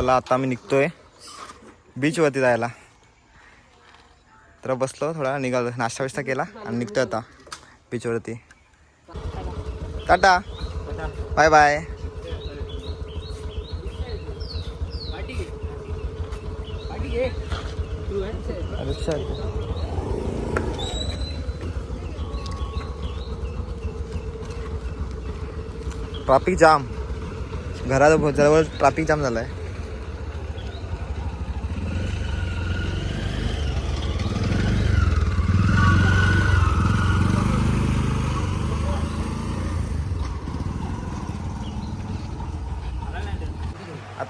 चला आता आम्ही निघतोय. बीचवरती जायला. तर बसलो थोडा निघालो. नाश्ता विष्टा केला आणि निघतोय आता बीचवरती Tata. Bye bye traffic jam घरात ट्राफिक ट्रॅफिक जाम झालाय.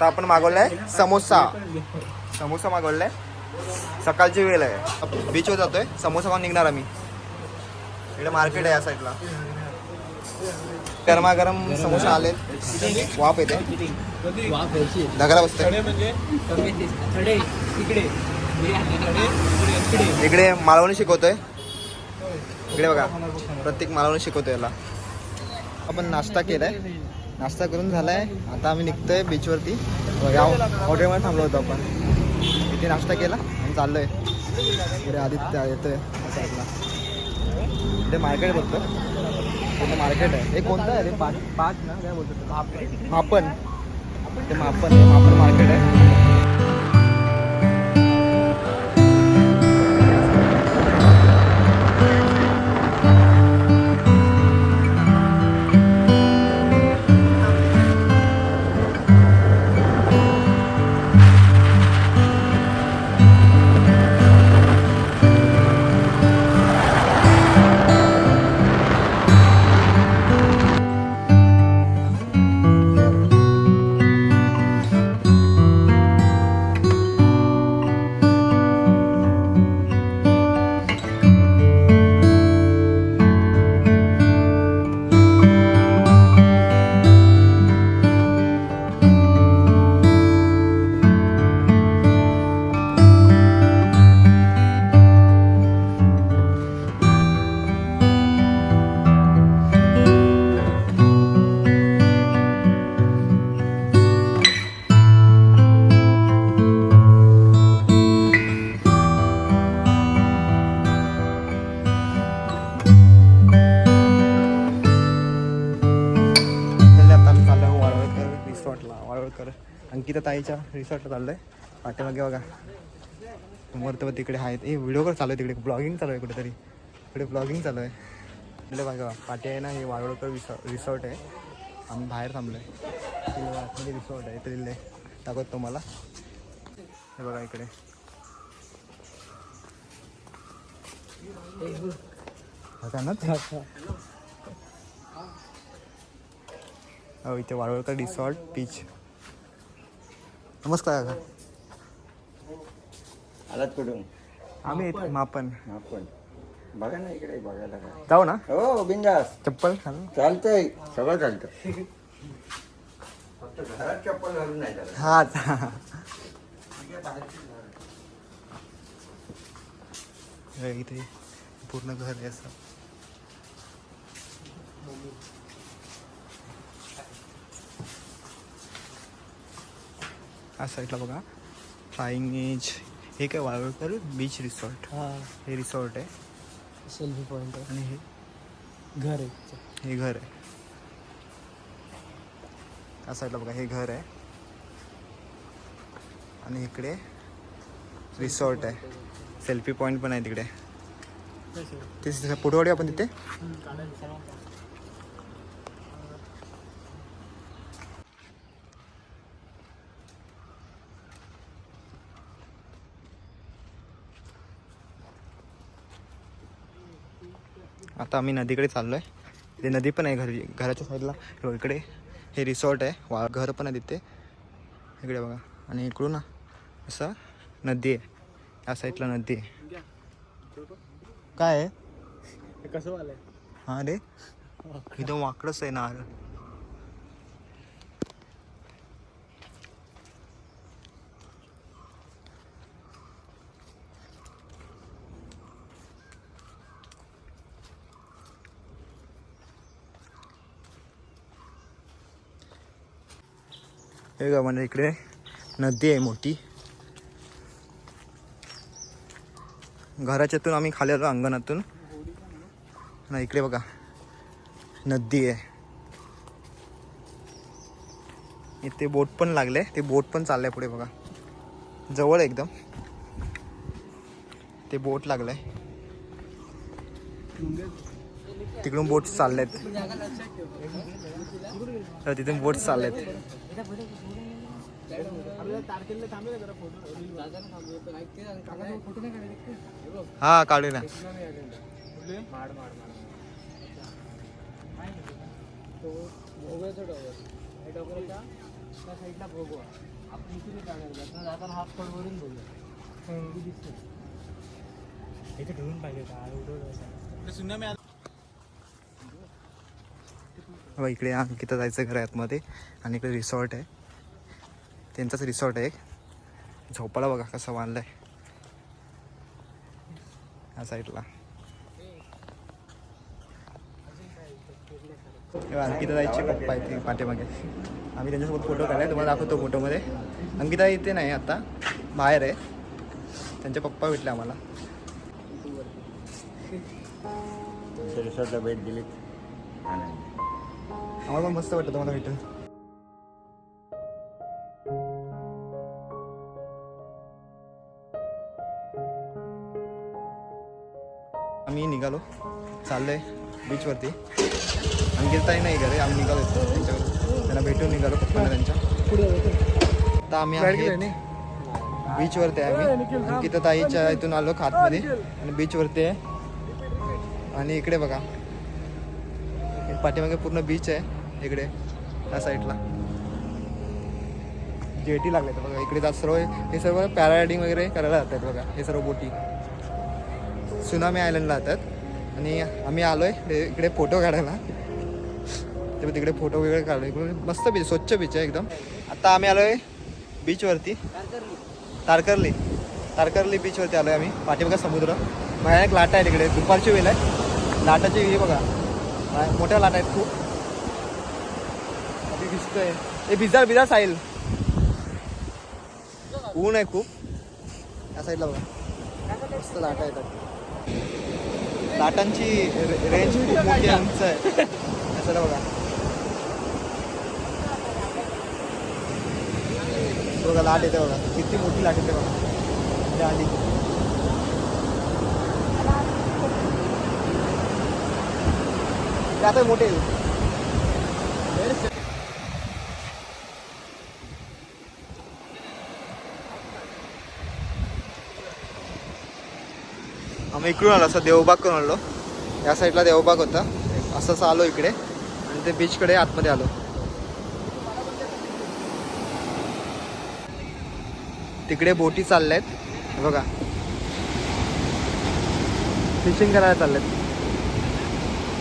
आता आपण मागवलाय समोसा. समोसा मागवलाय. सकाळची वेळ आहे. बीचवर जातोय. समोसा खाऊन निघणार आम्ही. इकडे मार्केट आहे या साईडला गरमागरम समोसा आले वाफ येते. दगडा बसतोय. इकडे मालवणी शिकवतोय. इकडे बघा. प्रत्येक मालवणी शिकवतोय याला. आपण नाश्ता केलाय. नाश्ता करून झालाय. आता आम्ही निघतोय बीचवरती या हॉटेलमध्ये थांबलो होतो आपण. इथे नाश्ता केला आणि चाललोय. पुढे आदित्य येतोय. या साईडला इथे मार्केट बघतो. पूर्ण मार्केट आहे. हे कोणतं आहे? रे पाच पाच ना? काय बोलतो मापन. ते मापन. मापन मार्केट आहे. अंकिता ताईच्या रिसॉर्टला आहे पाठीमागे बघा. समोर तिकडे आहेत. हे व्हिडिओ कर चालू आहे तिकडे. ब्लॉगिंग चालू आहे कुठेतरी. इकडे ब्लॉगिंग चालू आहे. इकडे बघा पाठी आहे ना हे वाळवळकर रिसॉ रिसॉर्ट आहे. आम्ही बाहेर थांबलो आहे आतमध्ये रिसॉर्ट आहे. इथे दाखवत तुम्हाला. हे बघा इकडे. ना हो इथे वाळवळकर रिसॉर्ट बीच नमस्कार काका आलात कुठून? आम्ही इथे मापन. आपण बघा ना इकडे बघायला काय जाऊ ना. हो बिंदास. चप्पल घालून चालतंय. सगळं चालतं. फक्त घरात चप्पल घालून नाही चालत. हा चा- हे इथे पूर्ण घर आहे असं. हा साईडला बघा. फ्लाईंग एज हे काय वाळवळकर बीच रिसॉर्ट हा. हे रिसॉर्ट आहे. सेल्फी पॉइंट आणि हे? आहे घर आहे. हे घर आहे. त्या साईडला बघा हे घर आहे. आणि इकडे रिसॉर्ट आहे. सेल्फी पॉईंट पण आहे तिकडे. ते फोटो काढूया आपण तिथे? आता आम्ही नदीकडे चाललो आहे तिथे नदी पण आहे घरी घराच्या साईडला. हे इकडे हे रिसॉर्ट आहे. वा घर पण आहे तिथे. इकडे बघा. आणि इकडून ना असं नदी आहे. या साईडला नदी आहे. काय आहे? हे कसं वालंय? हा रे. इथं वाकडंच आहे नारळ. हे का म्हणजे इकडे नदी आहे मोठी. घराच्यातून आम्ही खाली आलो अंगणातून. ना इकडे बघा नदी आहे. इथे बोट पण लागले ते बोट पण चाललंय पुढे बघा. जवळ आहे एकदम. ते बोट लागलंय. तिकडून बोट चाललेत. तर तिथून बोट चाललेत. हा काढू ना इथे ठेवून पाहिजे का उडवलं सुनामी बघा इकडे अंकिता जायचं घर आहे आतमध्ये आणि इकडे रिसॉर्ट आहे. त्यांचाच रिसॉर्ट आहे एक. झोपाळा बघा कसा आहे ह्या साईडला. अंकिता जायची पप्पा इथे पाठीमागे. आम्ही त्यांच्यासोबत फोटो काढलाय तुम्हाला दाखवतो फोटोमध्ये अंकिता इथे नाही आता बाहेर आहे. त्यांचे पप्पा भेटले आम्हाला. रिसॉर्टला भेट दिली आनंद. आम्हाला पण मस्त वाटतं तुम्हाला भेटून. आम्ही निघालो. चाललोय बीचवरती अंकिताही नाही घरी आम्ही निघालो इथं. त्यांच्याकडे. त्यांना भेटून निघालो पप्पांना त्यांच्या. आता आम्ही आहे बीचवरती आहे आम्ही. अंकिता ताईच्या इथून आलो खातमध्ये. आणि बीचवरती आहे. आणि इकडे बघा. पाठीमागे पूर्ण बीच आहे इकडे या साईडला जेटी लागले तर बघा इकडे जात सर्व हे सर्व पॅराग्लायडिंग वगैरे करायला जातात बघा हे सर्व बोटी. सुनामी आयलंडला जातात. आणि आम्ही आलो आहे इकडे फोटो काढायला. ते तिकडे फोटो वगैरे काढले इकडे मस्त बीच स्वच्छ बीच आहे एकदम. आता आम्ही आलो आहे बीचवरती तारकर्ली. तारकर्ली बीचवरती आलो आहे आम्ही पाठीमागा समुद्र. भयानक लाटा आहे तिकडे दुपारची वेळ आहे. लाटाची हे बघा. मोठ्या लाट आहेत खूप. अभि भिजतोय हे भिजार भिजा साईल ऊन आहे खूप. या साईडला बघा. मस्त लाटा येतात. लाटांची रेंज खूप मोठी उंच आहे. या साईडला बघा. बघा लाट येते बघा. किती मोठी लाट येते बघा. त्या आली ते आता मोठे. आम्ही इकडून आलो असं देवबाग करून आलो. या साईडला देवबाग होता. असं असं आलो इकडे. आणि ते बीचकडे आतमध्ये आलो. तिकडे बोटी चालल्या आहेत बघा. फिशिंग करायला चालल्यात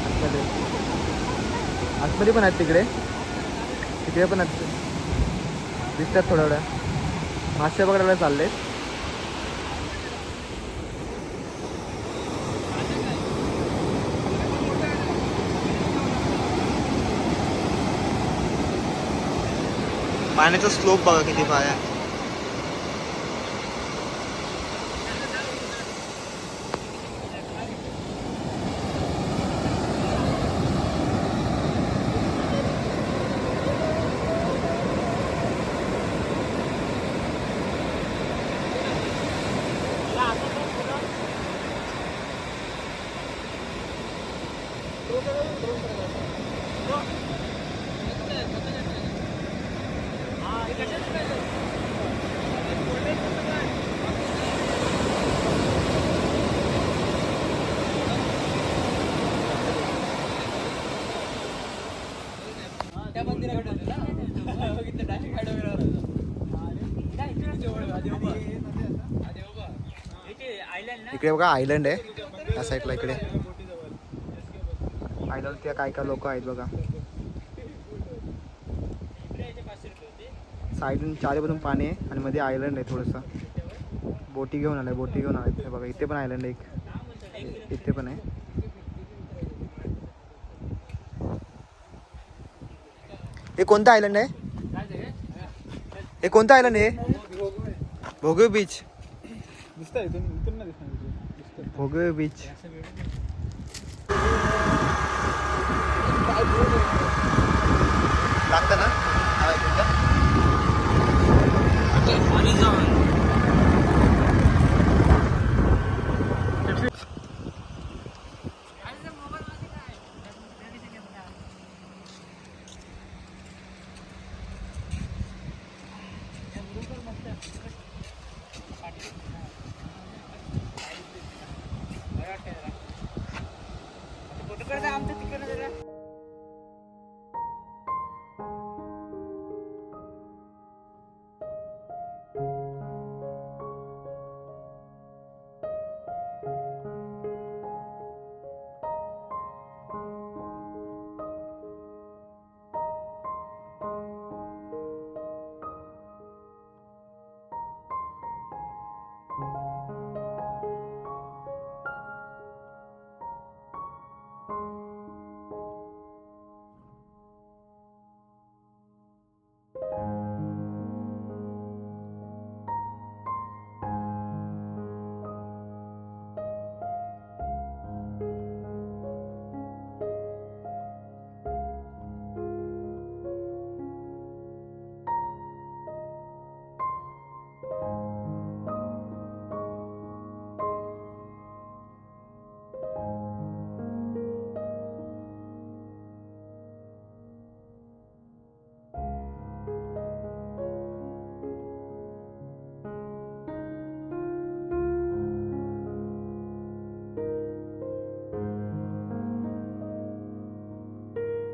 आतमध्ये आतमध्ये पण आहेत तिकडे. तिकडे पण आहेत. दिसतात थोड्या वेळा मासे पकडायला चालले पाण्याचा स्लोप बघा किती पाया इकडे बघा आयलंड आहे. त्या साईडला इकडे. आयलंड त्या काय काय लोक आहेत बघा. साईडून चारी पाणी आहे आणि मध्ये आयलंड आहे थोडंसं. बोटी घेऊन आलाय बोटी घेऊन आलाय. हे बघा इथे पण आयलंड आहे एक. इथे पण आहे. हे कोणतं आयलंड आहे? हे कोणतं आयलंड हे भोगवे बीच दिसतंय इथून इथून नाही दिसणार दिसतंय भोगवे बीच लागतं ना हा, एक मिनिटं.